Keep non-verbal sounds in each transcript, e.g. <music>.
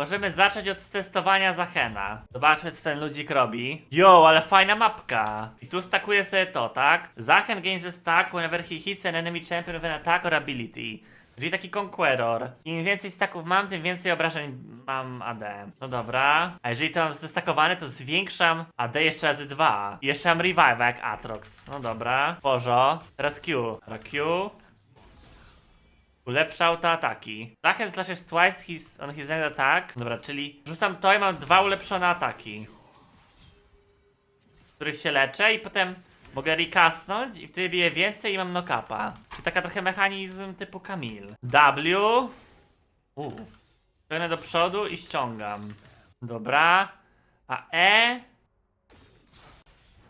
Możemy zacząć od testowania Zachena. Zobaczmy, co ten ludzik robi. Yo, ale fajna mapka. I tu stakuję sobie to, tak? Zachen gains a stack whenever he hits an enemy champion with an attack or ability. Czyli taki conqueror. Im więcej staków mam, tym więcej obrażeń mam AD. No dobra. A jeżeli to mam zestakowane, to zwiększam AD jeszcze razy dwa. I jeszcze mam revive jak Atrox. No dobra. Porzo. Teraz Q. Teraz Q. Ulepsza autoataki. Zachen slashes twice his, on his next attack. Dobra, czyli rzucam to i mam dwa ulepszone ataki. Których się leczę i potem mogę recastnąć i wtedy biję więcej i mam knockapa. Czyli taka trochę mechanizm typu Kamil. W. U. Ciągnę do przodu i ściągam. Dobra. A E.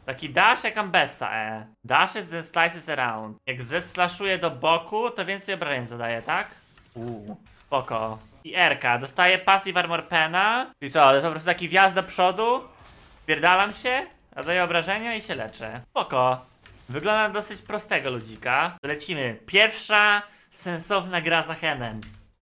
Taki dash jak Ambessa E. Dash is then slices around. Jak zeslaszuję do boku, to więcej obrażeń zadaje, tak? Uuu, spoko. I Rka, dostaje passive armor pena. I co, to jest po prostu taki wjazd do przodu. Pierdalam się, zadaję obrażenia i się leczę. Spoko. Wygląda na dosyć prostego ludzika. Lecimy. Pierwsza sensowna gra za Henem.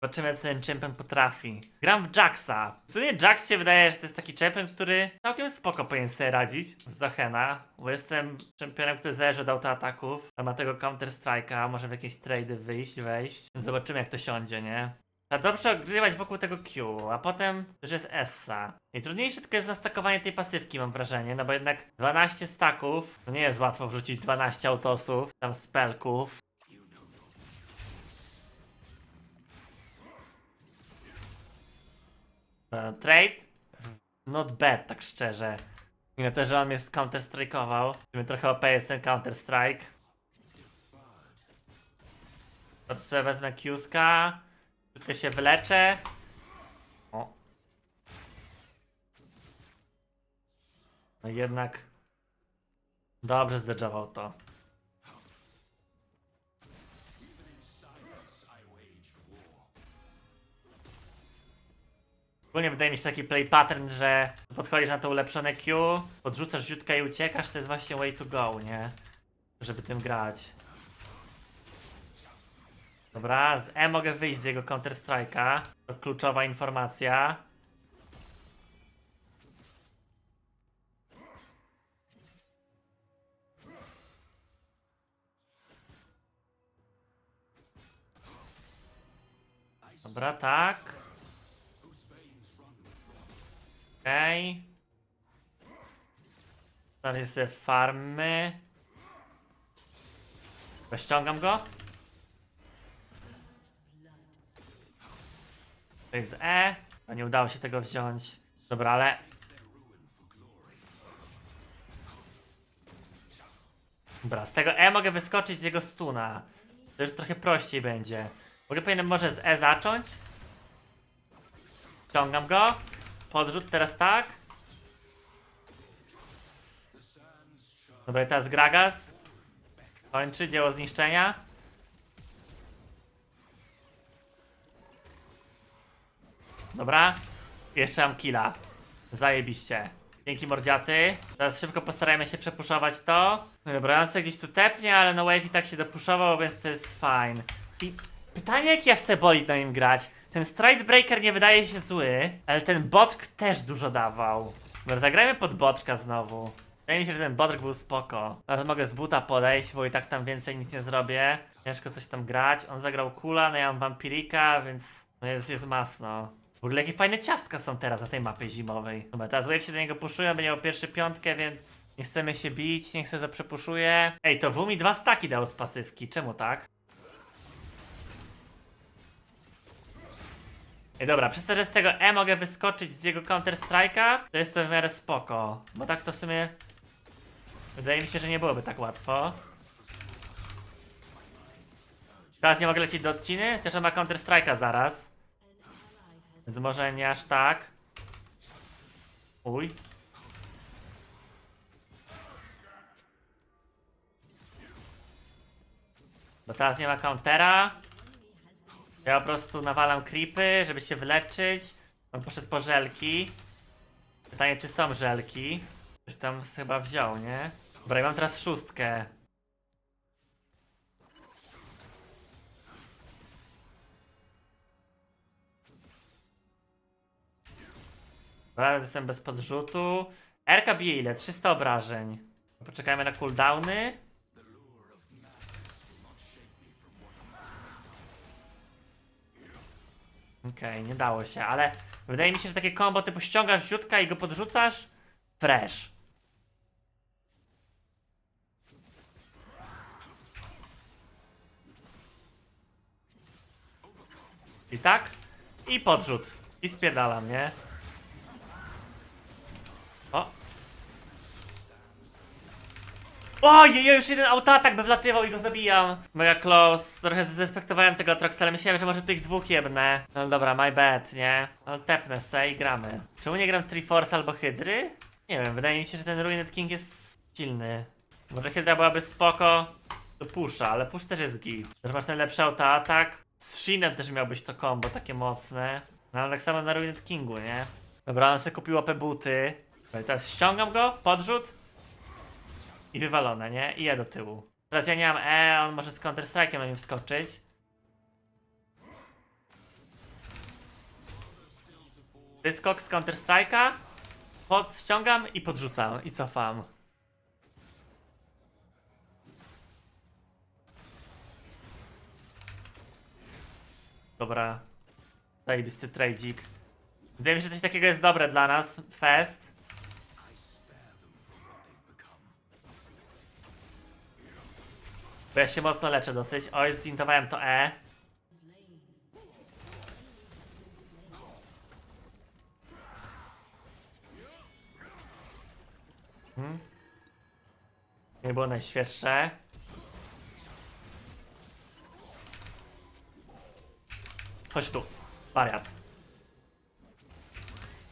Zobaczymy, co ten champion potrafi. Gram w Jaxa. W sumie Jax się wydaje, że to jest taki champion, który całkiem spoko powinien sobie radzić w Zachena, bo jestem championem, który zależy od autoataków. A ma tego Counter Strike'a, może w jakieś trady wyjść, wejść. Zobaczymy, jak to siądzie, nie? Trzeba dobrze ogrywać wokół tego Q, a potem już jest Essa. Najtrudniejsze tylko jest nastakowanie tej pasywki, mam wrażenie, no bo jednak 12 staków, to nie jest łatwo wrzucić 12 autosów, tam spelków. Trade? Not bad, tak szczerze. Mimo to, że on mnie counter-strike'ował. Trochę OP jest ten counter-strike. To sobie wezmę Qska. Tylko się wyleczę. O. No jednak. Dobrze zdedżował to. Ogólnie wydaje mi się taki play pattern, że podchodzisz na to ulepszone Q, podrzucasz ziutkę i uciekasz, to jest właśnie way to go, nie? Żeby tym grać. Dobra, z E mogę wyjść z jego Counter Strike'a. To kluczowa informacja. Dobra, tak. Okej. Dalej sobie farmy. Ściągam go. To jest E. A nie udało się tego wziąć. Dobra, ale. Dobra, z tego E mogę wyskoczyć z jego stuna. To już trochę prościej będzie. Mogę powinienem może z E zacząć? Ciągam go. Podrzut teraz tak. Dobra, teraz Gragas. Kończy dzieło zniszczenia. Dobra. Jeszcze mam killa. Zajebiście. Dzięki mordziaty. Teraz szybko postarajmy się przepuszować to. No dobra, on sobie gdzieś tu tepnie, ale no wave i tak się dopuszował, więc to jest fine. I pytanie, jak ja chcę bolid na nim grać. Ten Stride Breaker nie wydaje się zły, ale ten Botk też dużo dawał. Dobra, zagrajmy pod Boczka znowu. Wydaje mi się, że ten Bodrk był spoko. Teraz mogę z buta podejść, bo i tak tam więcej nic nie zrobię. Ciężko coś tam grać. On zagrał kula, no ja mam Vampirika, więc no jest, jest masno. W ogóle jakie fajne ciastka są teraz na tej mapie zimowej. Dobra, teraz Wave się do niego puszuje, będzie miał pierwszy piątkę, więc nie chcemy się bić, nie chcę to przepuszuje. Ej, to W mi dwa staki dał z pasywki, czemu tak? Ej, dobra, przez to, że z tego E mogę wyskoczyć z jego Counter Strike'a, to jest to w miarę spoko. Bo tak to w sumie... Wydaje mi się, że nie byłoby tak łatwo. Teraz nie mogę lecieć do odciny, chociaż on ma Counter Strike'a zaraz. Więc może nie aż tak. Uj. Bo teraz nie ma countera. Ja po prostu nawalam creepy, żeby się wyleczyć. On poszedł po żelki. Pytanie, czy są żelki? Ktoś tam chyba wziął, nie? Dobra, ja mam teraz szóstkę. Teraz jestem bez podrzutu. Erka bije ile? 300 obrażeń. Poczekajmy na cooldowny. Okej, nie dało się, ale wydaje mi się, że takie combo typu ściągasz ziutka i go podrzucasz. Fresh. I tak? I podrzut. I spierdalam, nie? Ojej, ja już jeden autoatak by wlatywał i go zabijam. Mega close. Trochę zrespektowałem tego Atroxela. Myślałem, że może tych dwóch jebnę. No dobra, my bad, nie? Ale tepnę se i gramy. Czemu nie gram Triforce albo Hydry? Nie wiem, wydaje mi się, że ten Ruined King jest silny. Może Hydra byłaby spoko do pusha, ale push też jest git. Że masz ten lepszy autoatak. Z Shinem też miałbyś to combo takie mocne. No ale tak samo na Ruined Kingu, nie? Dobra, on sobie kupił OP buty. No teraz ściągam go, podrzut. I wywalone, nie? I ja do tyłu. Teraz ja nie mam E, on może z Counter Strike'em na mnie wskoczyć. Wyskok z Counter Strike'a. Podściągam i podrzucam i cofam. Dobra. Zajebisty trade'ik. Wydaje mi się, że coś takiego jest dobre dla nas. Fest. Bo ja się mocno leczę dosyć. Oj, zintowałem to E. Hmm. Nie było najświeższe. Chodź tu, wariat.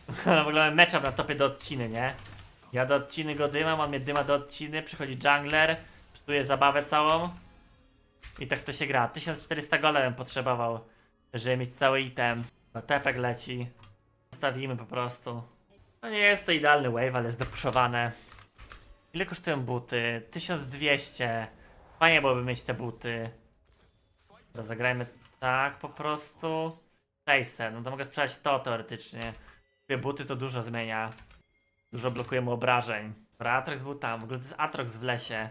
<laughs> w ogóle matchup na topie do odciny, nie? Ja do odciny go dymam, on mnie dyma do odciny, przychodzi jungler, psuje zabawę całą. I tak to się gra. 1400 golem potrzebował, żeby mieć cały item. No tepek leci. Zostawimy po prostu. No nie jest to idealny wave, ale jest dopuszowane. Ile kosztują buty? 1200. Fajnie byłoby mieć te buty. Dobra, zagrajmy tak po prostu. 600. No to mogę sprzedać to teoretycznie. Dwie buty to dużo zmienia. Dużo blokuje mu obrażeń. Dobra, Atrox był tam. W ogóle to jest Atrox w lesie.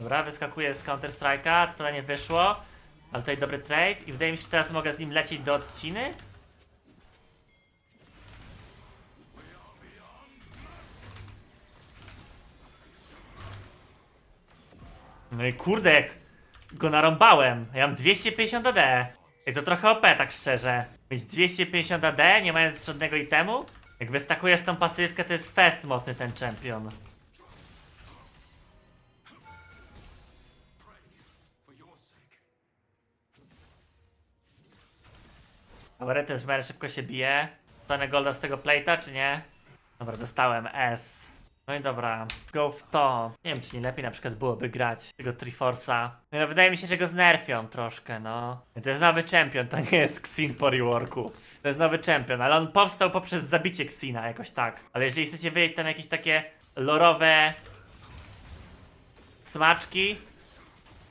Dobra, wyskakuje z Counter Strike'a, spadanie wyszło. Ale tutaj dobry trade i wydaje mi się, że teraz mogę z nim lecieć do odciny. No i kurde, jak go narąbałem. Ja mam 250 AD. I to trochę OP, tak szczerze. Mieć 250 AD, nie mając żadnego itemu? Jak wystakujesz tą pasywkę, to jest fest mocny ten champion. Dobra, też w szybko się bije. Dostanę golda z tego plate'a, czy nie? Dobra, dostałem S. No i dobra, go w to. Nie wiem, czy nie lepiej na przykład byłoby grać tego Triforce'a. No, ale wydaje mi się, że go znerfią troszkę, no. To jest nowy champion, to nie jest Xin po reworku. To jest nowy champion, ale on powstał poprzez zabicie Xina, jakoś tak. Ale jeżeli chcecie wiedzieć tam jakieś takie lorowe smaczki,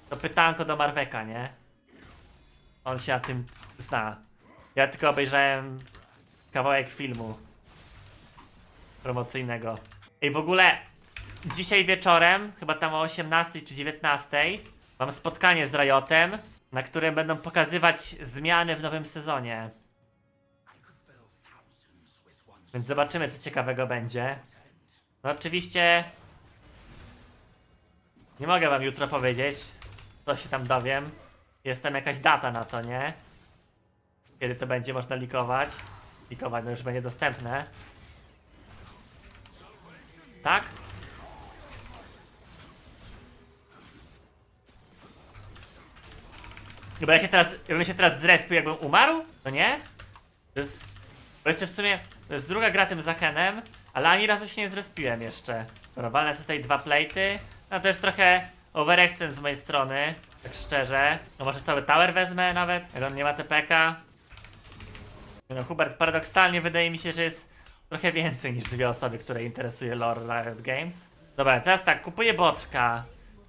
to pytanko do Marweka, nie? On się na tym zna. Ja tylko obejrzałem kawałek filmu promocyjnego. I w ogóle dzisiaj wieczorem, chyba tam o 18 czy 19, mam spotkanie z Riotem, na którym będą pokazywać zmiany w nowym sezonie. Więc zobaczymy, co ciekawego będzie. No oczywiście nie mogę wam jutro powiedzieć, co się tam dowiem. Jest tam jakaś data na to, nie? Kiedy to będzie można likować. Likować, no już będzie dostępne. Tak? Bo ja się teraz, ja się teraz zrespił jakbym umarł? No nie? To jest, bo jeszcze w sumie, to jest druga gra tym Zachenem, ale ani razu się nie zrespiłem jeszcze. Walnę sobie tutaj dwa plate'y. No to już trochę overextend z mojej strony, tak szczerze. No może cały tower wezmę nawet, jak on nie ma TPK. No Hubert, paradoksalnie wydaje mi się, że jest trochę więcej niż dwie osoby, które interesuje lore Riot Games. Dobra, teraz tak, kupuję boczka.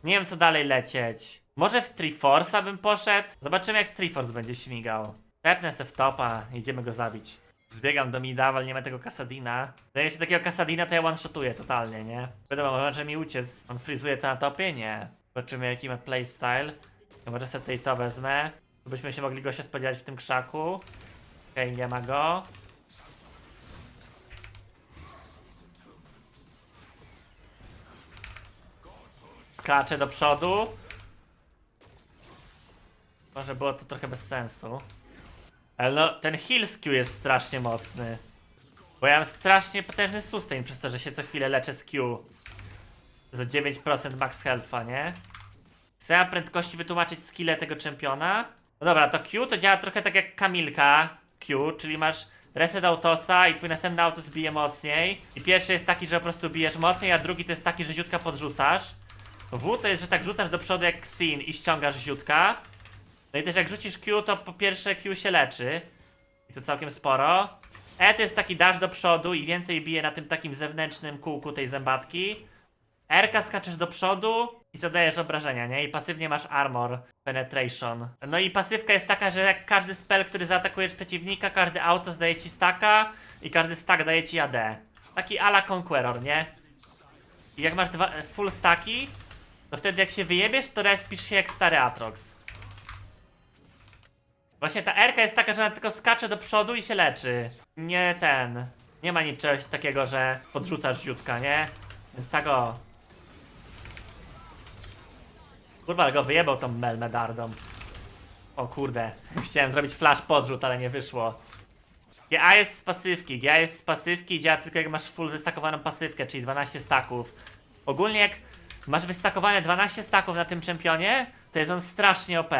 Nie wiem co dalej lecieć. Może w Triforce'a bym poszedł? Zobaczymy jak Triforce będzie śmigał. Tepnę se w topa, idziemy go zabić. Zbiegam do mida, nie ma tego Kasadina. Daje się takiego Kasadina, to ja one-shotuję totalnie, nie? Wiadomo, może mi uciec. On frizuje to na topie? Nie. Zobaczymy jaki ma playstyle. Może sobie tutaj to wezmę. Byśmy się mogli go się spodziewać w tym krzaku. Okej, nie ma go. Skaczę do przodu. Może było to trochę bez sensu. Ale no, ten heal Q jest strasznie mocny. Bo ja mam strasznie potężny sustain przez to, że się co chwilę leczę z Q. Za 9% max health'a, nie? Chcę prędkości wytłumaczyć skille tego czempiona. No dobra, to Q to działa trochę tak jak Kamilka Q, czyli masz reset autosa i twój następny autos bije mocniej. I pierwszy jest taki, że po prostu bijesz mocniej, a drugi to jest taki, że ziutka podrzucasz. W to jest, że tak rzucasz do przodu jak Xin i ściągasz ziutka. No i też jak rzucisz Q, to po pierwsze Q się leczy. I to całkiem sporo. E to jest taki dash do przodu i więcej bije na tym takim zewnętrznym kółku tej zębatki. R skaczesz do przodu i zadajesz obrażenia, nie? I pasywnie masz armor, penetration. No i pasywka jest taka, że jak każdy spell, który zaatakujesz przeciwnika, każdy auto zdaje ci staka i każdy stack daje ci AD. Taki ala Conqueror, nie? I jak masz dwa, full staki, to wtedy jak się wyjebiesz, to respisz się jak stary Atrox. Właśnie ta R jest taka, że ona tylko skacze do przodu i się leczy. Nie ten. Nie ma niczego takiego, że podrzucasz ziutka, nie? Więc tak o. Kurwa, ale go wyjebał tą Melmedardą. O kurde. Chciałem zrobić flash podrzut, ale nie wyszło. GA jest z pasywki. GA jest z pasywki działa tylko jak masz full wystakowaną pasywkę, czyli 12 staków. Ogólnie jak masz wystakowane 12 staków na tym czempionie, to jest on strasznie OP.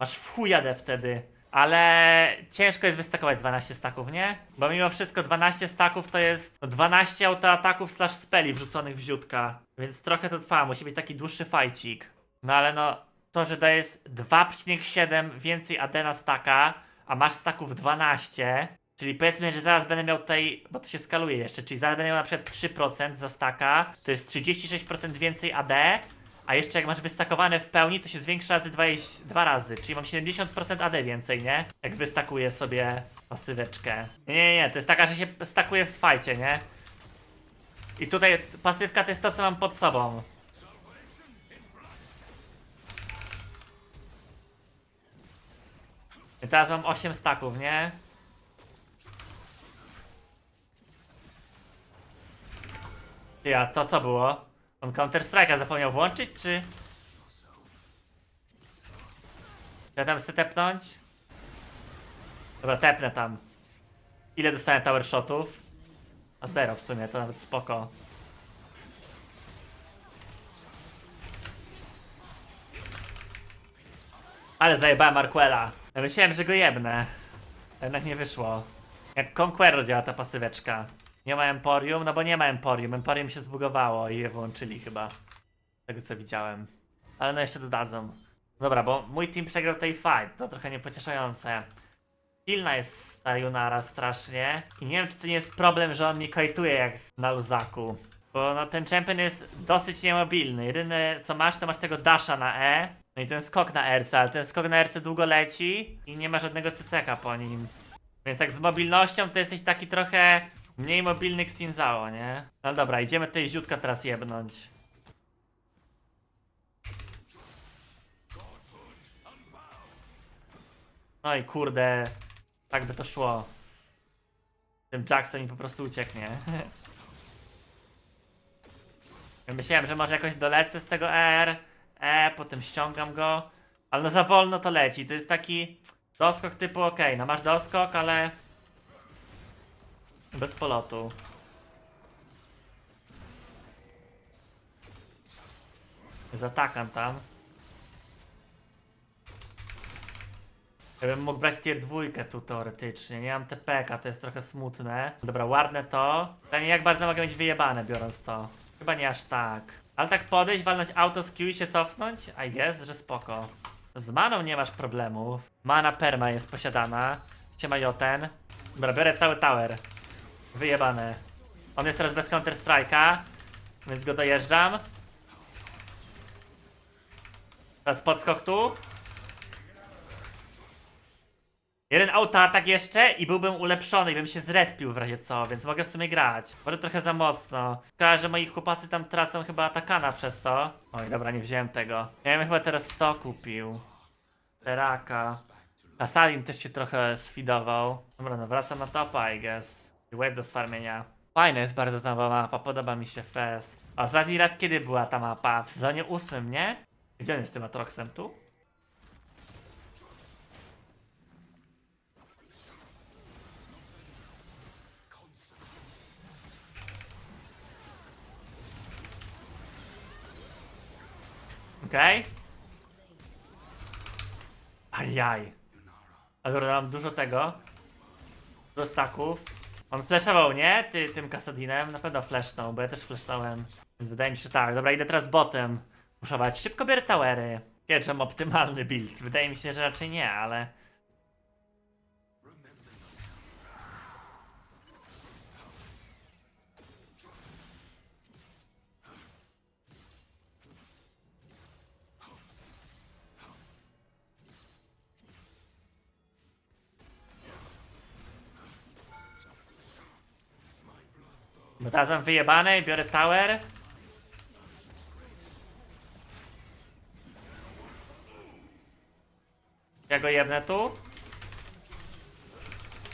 Masz w chujadę wtedy. Ale ciężko jest wystakować 12 staków, nie? Bo mimo wszystko 12 staków to jest no, 12 autoataków slash speli wrzuconych w ziutka. Więc trochę to trwa, musi być taki dłuższy fajcik. No ale no, to, że dajesz 2,7 więcej AD na staka, a masz staków 12, czyli powiedzmy, że zaraz będę miał tutaj, bo to się skaluje jeszcze, czyli zaraz będę miał na przykład 3% za staka, to jest 36% więcej AD, a jeszcze jak masz wystakowane w pełni, to się zwiększa razy 20, dwa razy, czyli mam 70% AD więcej, nie? Jak wystakuję sobie pasyweczkę. Nie, nie, nie, to jest taka, że się stakuje w fajcie, nie? I tutaj pasywka to jest to, co mam pod sobą. Teraz mam 8 staków, nie? Ja, to co było? On Counter Strike'a zapomniał włączyć, czy? Ja tam chcę tepnąć? Dobra, tepnę tam. Ile dostałem tower shotów? A zero w sumie, to nawet spoko. Ale zajebałem Marquela. Ja myślałem, że go jebnę. Jednak nie wyszło. Jak Conqueror działa ta pasyweczka. Nie ma Emporium, no bo nie ma Emporium. Emporium się zbugowało i je wyłączyli chyba. Z tego co widziałem. Ale no jeszcze dodadzą. Dobra, bo mój team przegrał tej fight. To trochę niepocieszające. Silna jest ta Junara strasznie. I nie wiem, czy to nie jest problem, że on mi kajtuje jak na luzaku. Bo no ten champion jest dosyć niemobilny. Jedyne co masz, to masz tego dasha na E. No i ten skok na RC, ale ten skok na RC długo leci i nie ma żadnego CCK po nim. Więc jak z mobilnością to jesteś taki trochę mniej mobilny Xinzao, nie? No dobra, idziemy tej ziutka teraz jebnąć. No i kurde, tak by to szło. Tym Jackson mi po prostu ucieknie. <laughs> Myślałem, że może jakoś dolecę z tego R, E, potem ściągam go, ale no za wolno to leci. To jest taki doskok typu ok, no masz doskok, ale bez polotu. Zatakam tam. Ja bym mógł brać tier dwójkę tu teoretycznie. Nie mam TPK, to jest trochę smutne. Dobra, ładne to. Pytanie jak bardzo mogę mieć wyjebane biorąc to. Chyba nie aż tak. Ale tak podejść, walnąć auto z Q i się cofnąć? I guess, że spoko. Z maną nie masz problemów. Mana perma jest posiadana. Siema Joten. Dobra, biorę cały tower. Wyjebane. On jest teraz bez Counter Strike'a, więc go dojeżdżam. Teraz podskok tu. Jeden autoatak jeszcze i byłbym ulepszony i bym się zrespił w razie co, więc mogę w sumie grać. Może trochę za mocno. Szkoda, że moi chłopacy tam tracą chyba atakana przez to. Oj, dobra, nie wziąłem tego. Ja bym chyba teraz 100 kupił. Teraka. A Salim też się trochę sfidował. Dobra, no wracam na topa, I guess. I Wave do sfarmienia. Fajna jest bardzo ta mapa, podoba mi się fest. A ostatni raz kiedy była ta mapa? W sezonie ósmym, nie? Gdzie on jest z tym Atroxem? Tu? Okej. Okay. Ajaj. Ale mam dużo tego. Dużo staków. On flashował, nie? Ty, tym Kasadinem? Na pewno flashnął, bo ja też flashnąłem. Więc wydaje mi się tak. Dobra, idę teraz botem. Puszować. Szybko biorę towery. Mam optymalny build. Wydaje mi się, że raczej nie, ale... Bo teraz mam wyjebane i biorę tower. Ja go jebnę tu.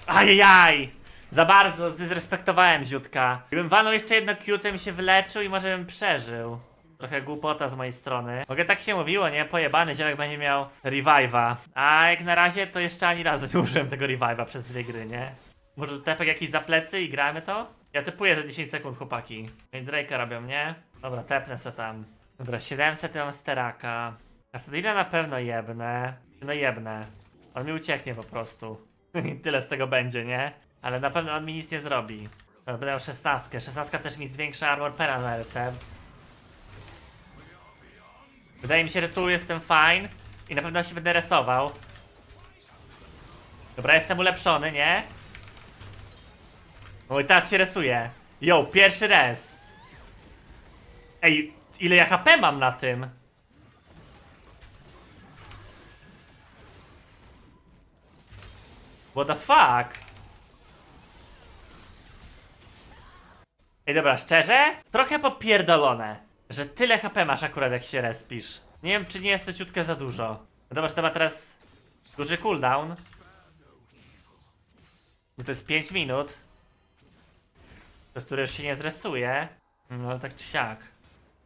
Ajajaj! Za bardzo zrespektowałem ziutka. Gdybym walnął jeszcze jedno Q, to bym się wyleczył i może bym przeżył. Trochę głupota z mojej strony. Mogę tak się mówiło, nie? Pojebany ziomek będzie miał revive'a. A jak na razie to jeszcze ani razu nie użyłem tego revive'a przez dwie gry, nie? Może tepek jakiś za plecy i gramy to? Ja typuję za 10 sekund, chłopaki. I Drake'a robią, nie? Dobra, tepnę se tam. Dobra, 700 mam steraka. Kasadina na pewno jebnę. No jebnę. On mi ucieknie po prostu. <laughs> Tyle z tego będzie, nie? Ale na pewno on mi nic nie zrobi. Będę miał 16. 16 też mi zwiększa armor pera na LC. Wydaje mi się, że tu jestem fine. I na pewno się będę resował. Dobra, jestem ulepszony, nie? O, i teraz się resuje. Yo, pierwszy res. Ej, ile ja HP mam na tym? What the fuck? Ej, dobra, szczerze? Trochę popierdolone, że tyle HP masz akurat jak się respisz. Nie wiem, czy nie jest to ciutkę za dużo. No dobra, że to ma teraz duży cooldown. Bo to jest 5 minut. Przez które się nie zresuje. No ale tak czy siak.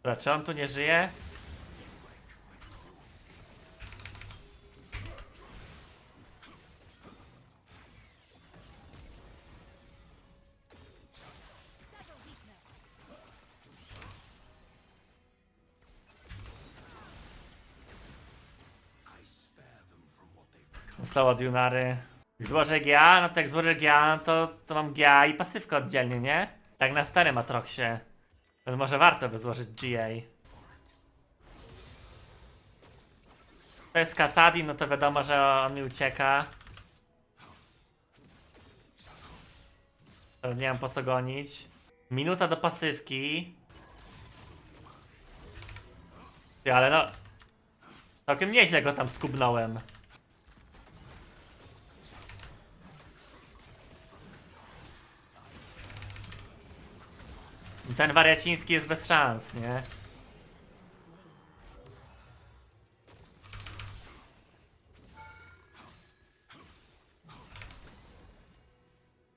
Dobra, czy on tu nie żyje? Została. Jak złożę GA, no to jak złożę GA, no to, to mam GA i pasywkę oddzielnie, nie? Tak na starym Atroxie. To może warto by złożyć GA. To jest Kasadi, no to wiadomo, że on mi ucieka. Nie mam po co gonić. Minuta do pasywki. Ty, ale no... Całkiem nieźle go tam skubnąłem. Ten wariaciński jest bez szans, nie?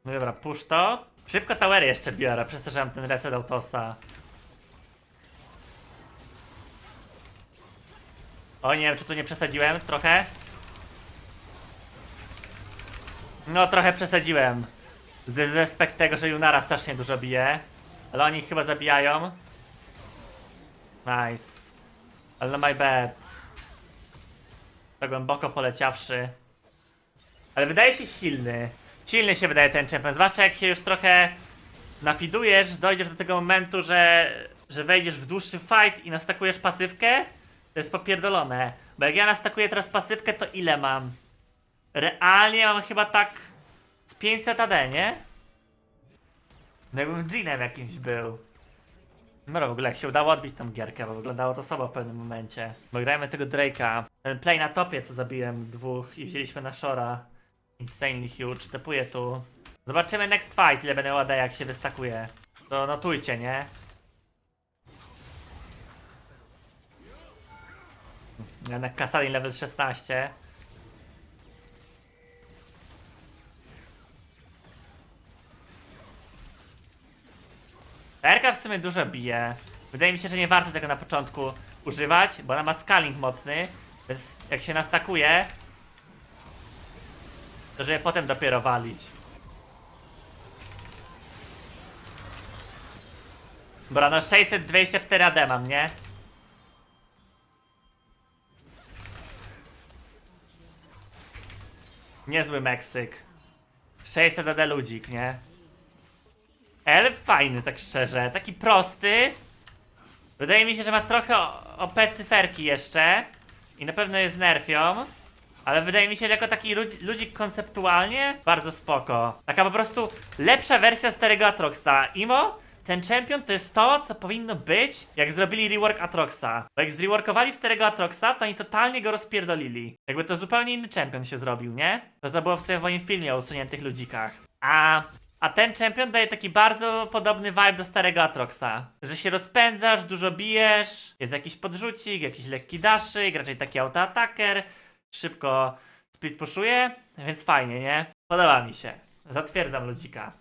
No dobra, push to. Szybko towery jeszcze biorę, przez ten reset autosa. O, nie wiem, czy tu nie przesadziłem trochę. No, trochę przesadziłem. Z respekt tego, że Junara strasznie dużo bije. Ale oni ich chyba zabijają. Nice. Ale no my bad. Tak głęboko poleciawszy. Ale wydaje się silny. Silny się wydaje ten champion, zwłaszcza jak się już trochę nafidujesz, dojdziesz do tego momentu, że, że wejdziesz w dłuższy fight i nastakujesz pasywkę, to jest popierdolone. Bo jak ja nastakuję teraz pasywkę, to ile mam? Realnie mam chyba tak z 500 AD, nie? No jakbym Jeanem jakimś był. No w ogóle jak się udało odbić tą gierkę, bo wyglądało to słabo w pewnym momencie. Bo grajmy tego Drake'a. Ten play na topie, co zabiłem dwóch i wzięliśmy na Shora. Insanely huge, tepuję tu. Zobaczymy next fight, ile będę ładać jak się wystakuje. To notujcie, nie? Jednak Kasadin level 16. Erka w sumie dużo bije. Wydaje mi się, że nie warto tego na początku używać, bo ona ma scaling mocny, więc jak się nastakuje, to żeby potem dopiero walić. Dobra, no 624 AD mam, nie? Niezły Meksyk. 600 AD ludzik, nie? Elf fajny, tak szczerze. Taki prosty. Wydaje mi się, że ma trochę OP cyferki jeszcze. I na pewno jest nerfią. Ale wydaje mi się, że jako taki ludzi, ludzik konceptualnie bardzo spoko. Taka po prostu lepsza wersja starego Atroxa. Imo, ten champion to jest to, co powinno być, jak zrobili rework Atroxa. Bo jak zreworkowali starego Atroxa, to oni totalnie go rozpierdolili. Jakby to zupełnie inny champion się zrobił, nie? To co w sobie w moim filmie o usuniętych ludzikach. A a ten champion daje taki bardzo podobny vibe do starego Atroxa. Że się rozpędzasz, dużo bijesz, jest jakiś podrzucik, jakiś lekki daszyk, raczej taki autoataker, szybko split pushuje, więc fajnie, nie? Podoba mi się. Zatwierdzam ludzika.